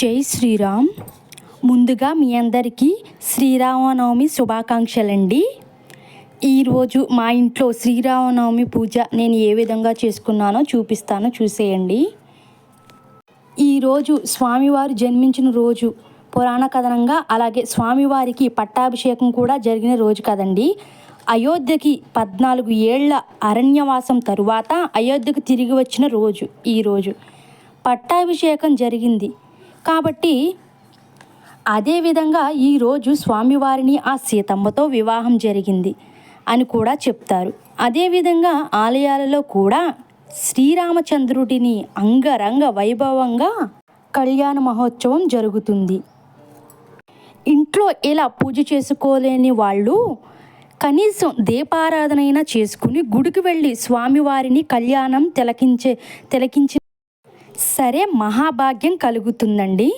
జై శ్రీరామ్. ముందుగా మీ అందరికీ శ్రీరామనవమి శుభాకాంక్షలండి. ఈరోజు మా ఇంట్లో శ్రీరామనవమి పూజ నేను ఏ విధంగా చేసుకున్నానో చూపిస్తానో చూసేయండి. ఈరోజు స్వామివారు జన్మించిన రోజు పురాణ కథనంగా అలాగే స్వామివారికి పట్టాభిషేకం కూడా జరిగిన రోజు కదండి. అయోధ్యకి పద్నాలుగు ఏళ్ళ అరణ్యవాసం తరువాత అయోధ్యకు తిరిగి వచ్చిన రోజు ఈరోజు పట్టాభిషేకం జరిగింది. కాబట్టి అదేవిధంగా ఈరోజు స్వామివారిని ఆ సీతమ్మతో వివాహం జరిగింది అని కూడా చెప్తారు. అదేవిధంగా ఆలయాలలో కూడా శ్రీరామచంద్రుడిని అంగరంగ వైభవంగా కళ్యాణ మహోత్సవం జరుగుతుంది. ఇంట్లో ఇలా పూజ చేసుకోలేని వాళ్ళు కనీసం దీపారాధనైనా చేసుకుని గుడికి వెళ్ళి స్వామివారిని కళ్యాణం తిలకించే తిలకించి సరే మహాభాగ్యం కలుగుతుందండి.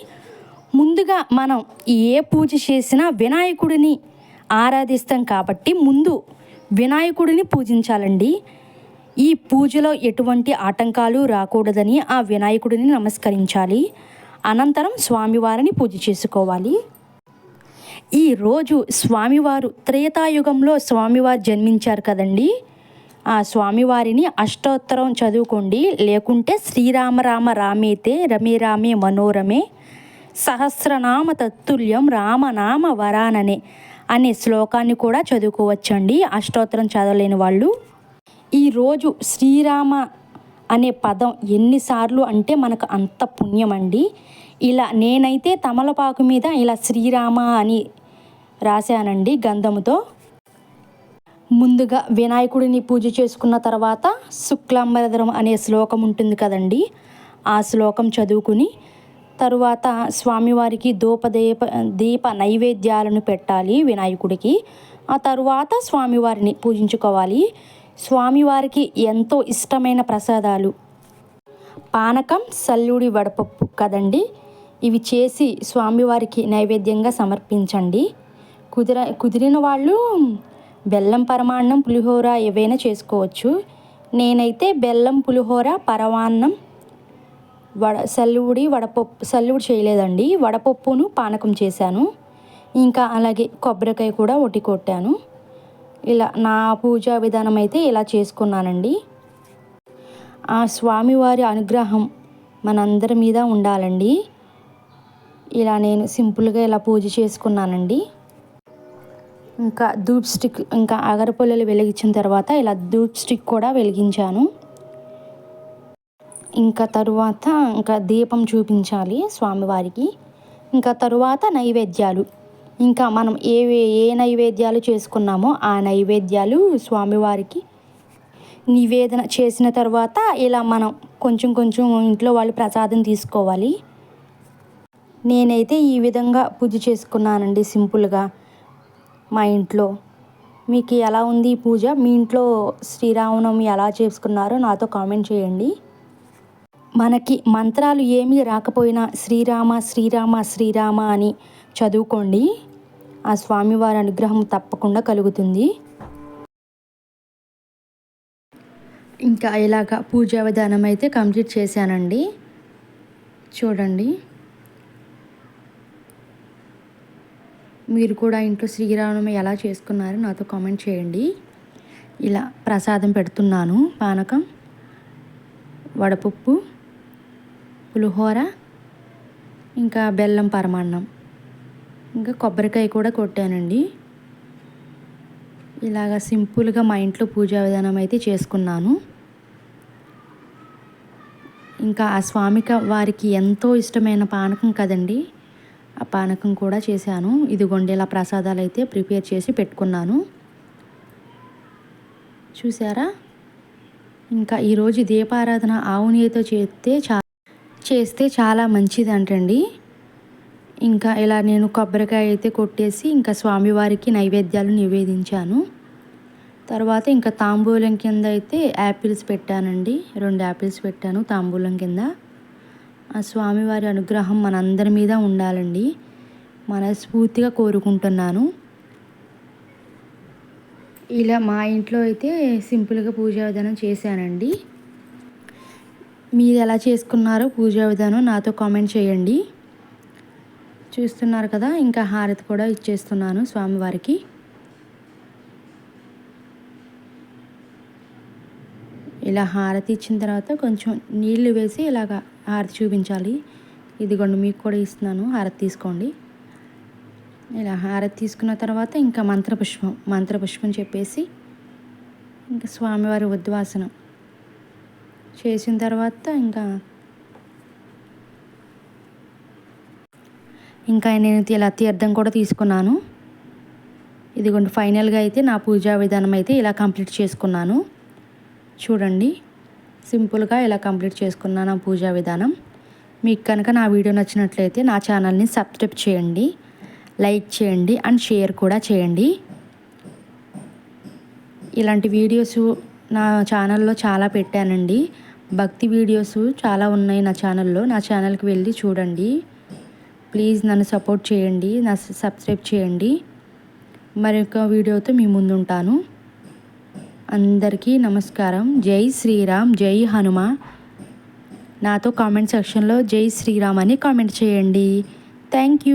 ముందుగా మనం ఏ పూజ చేసినా వినాయకుడిని ఆరాధిస్తాం కాబట్టి ముందు వినాయకుడిని పూజించాలండి. ఈ పూజలో ఎటువంటి ఆటంకాలు రాకూడదని ఆ వినాయకుడిని నమస్కరించాలి. అనంతరం స్వామివారిని పూజ చేసుకోవాలి. ఈరోజు స్వామివారు త్రేతాయుగంలో స్వామివారు జన్మించారు కదండీ. ఆ స్వామివారిని అష్టోత్తరం చదువుకోండి. లేకుంటే శ్రీరామ రామ రామేతే రమే రామే మనోరమే. సహస్రనామ తత్తుల్యం రామనామ వరాననే అనే శ్లోకాన్ని కూడా చదువుకోవచ్చండి. అష్టోత్తరం చదవలేని వాళ్ళు. ఈరోజు శ్రీరామ అనే పదం ఎన్నిసార్లు అంటే మనకు అంత పుణ్యం అండి ఇలా నేనైతే తమలపాకు మీద ఇలా శ్రీరామ అని రాశానండి గంధముతో. ముందుగా వినాయకుడిని పూజ చేసుకున్న తర్వాత శుక్లాంబరధరం అనే శ్లోకం ఉంటుంది కదండి. ఆ శ్లోకం చదువుకుని తరువాత స్వామివారికి దూపదీప దీప నైవేద్యాలను పెట్టాలి వినాయకుడికి. ఆ తరువాత స్వామివారిని పూజించుకోవాలి. స్వామివారికి ఎంతో ఇష్టమైన ప్రసాదాలు. పానకం సల్లుడి వడపప్పు కదండి. ఇవి చేసి స్వామివారికి నైవేద్యంగా సమర్పించండి. కుదిర కుదిరిన వాళ్ళు బెల్లం పరమాన్నం పులిహోర ఏవైనా చేసుకోవచ్చు. నేనైతే బెల్లం పులిహోర పరమాన్నం వడ సల్లుడి వడపప్పు సల్లుడి చేయలేదండి. వడపప్పును పానకం చేశాను. ఇంకా అలాగే కొబ్బరికాయ కూడా ఒట్టి కొట్టాను. ఇలా నా పూజా విధానం అయితే ఇలా చేసుకున్నానండి. ఆ స్వామివారి అనుగ్రహం మనందరి మీద ఉండాలండి. ఇలా నేను సింపుల్గా ఇలా పూజ చేసుకున్నానండి. ఇంకా ధూప్ స్టిక్ ఇంకా అగరపుల్లలు వెలిగించిన తర్వాత ఇలా ధూప్ స్టిక్ కూడా వెలిగించాను. ఇంకా తరువాత ఇంకా దీపం చూపించాలి స్వామివారికి. ఇంకా తరువాత నైవేద్యాలు. ఇంకా మనం ఏ ఏ నైవేద్యాలు చేసుకున్నామో ఆ నైవేద్యాలు స్వామివారికి నివేదన చేసిన తర్వాత ఇలా మనం కొంచెం కొంచెం ఇంట్లో వాళ్ళు ప్రసాదం తీసుకోవాలి. నేనైతే ఈ విధంగా పూజ చేసుకున్నానండి సింపుల్గా. మా ఇంట్లో. మీకు ఎలా ఉంది ఈ పూజ? మీ ఇంట్లో శ్రీరామనవమి ఎలా చేసుకున్నారో నాతో కామెంట్ చేయండి. మనకి మంత్రాలు ఏమీ రాకపోయినా శ్రీరామ శ్రీరామ శ్రీరామ అని చదువుకోండి. ఆ స్వామివారి అనుగ్రహం తప్పకుండా కలుగుతుంది. ఇంకా ఇలాగ పూజా విధానం అయితే కంప్లీట్ చేశానండి. చూడండి. మీరు కూడా ఇంట్లో శ్రీరామనవమి ఎలా చేసుకున్నారో నాతో కామెంట్ చేయండి. ఇలా ప్రసాదం పెడుతున్నాను. పానకం వడపప్పు పులిహోర ఇంకా బెల్లం పరమాన్నం. ఇంకా కొబ్బరికాయ కూడా కొట్టానండి. ఇలాగ సింపుల్గా మా ఇంట్లో పూజా విధానం అయితే చేసుకున్నాను. ఇంకా ఆ స్వామిక వారికి ఎంతో ఇష్టమైన పానకం కదండి. ఆ పానకం కూడా చేశాను. ఇదిగోండి ఇలా ప్రసాదాలు అయితే ప్రిపేర్ చేసి పెట్టుకున్నాను. చూసారా ఇంకా ఈరోజు దీపారాధన ఆవు నెయ్యితో చేస్తే చా చేస్తే చాలా మంచిది అంటండి ఇంకా ఇలా నేను కొబ్బరికాయ అయితే కొట్టేసి ఇంకా స్వామివారికి నైవేద్యాలు నివేదించాను. తర్వాత ఇంకా తాంబూలం కింద అయితే యాపిల్స్ పెట్టానండి. రెండు యాపిల్స్ పెట్టాను తాంబూలం కింద. ఆ స్వామివారి అనుగ్రహం మనందరి మీద ఉండాలండి. మనస్ఫూర్తిగా కోరుకుంటున్నాను. ఇలా మా ఇంట్లో అయితే సింపుల్గా పూజా విధానం చేశానండి. మీరు ఎలా చేసుకున్నారో పూజా విధానం నాతో కామెంట్ చేయండి. చూస్తున్నారు కదా ఇంకా హారతి కూడా ఇచ్చేస్తున్నాను స్వామివారికి. ఇలా హారతి ఇచ్చిన తర్వాత కొంచెం నీళ్ళు వేసి ఇలాగా హారతి చూపించాలి. ఇదిగోండి మీకు కూడా ఇస్తున్నాను. హారతి తీసుకోండి. ఇలా హారతి తీసుకున్న తర్వాత ఇంకా మంత్రపుష్పం మంత్రపుష్పం చెప్పేసి ఇంకా స్వామివారి ఉద్వాసనం. చేసిన తర్వాత ఇంకా ఇంకా నేను ఇలా తీర్థం కూడా తీసుకున్నాను. ఇదిగోండి ఫైనల్గా అయితే నా పూజా విధానం అయితే ఇలా కంప్లీట్ చేసుకున్నాను. చూడండి. సింపుల్గా ఇలా కంప్లీట్ చేసుకున్నాను ఆ పూజా విధానం. మీకు కనుక నా వీడియో నచ్చినట్లయితే నా ఛానల్ని సబ్స్క్రైబ్ చేయండి లైక్ చేయండి అండ్ షేర్ కూడా చేయండి. ఇలాంటి వీడియోస్ నా ఛానల్లో చాలా పెట్టానండి. భక్తి వీడియోస్ చాలా ఉన్నాయి నా ఛానల్లో. నా ఛానల్కి వెళ్ళి చూడండి. ప్లీజ్ నన్ను సపోర్ట్ చేయండి నా సబ్స్క్రైబ్ చేయండి. మరొక వీడియోతో మీ ముందుంటాను. అందరికీ నమస్కారం. జై శ్రీరామ్ జై హనుమ. నాతో కామెంట్ సెక్షన్లో జై శ్రీరామ్ అని కామెంట్ చేయండి. Thank you.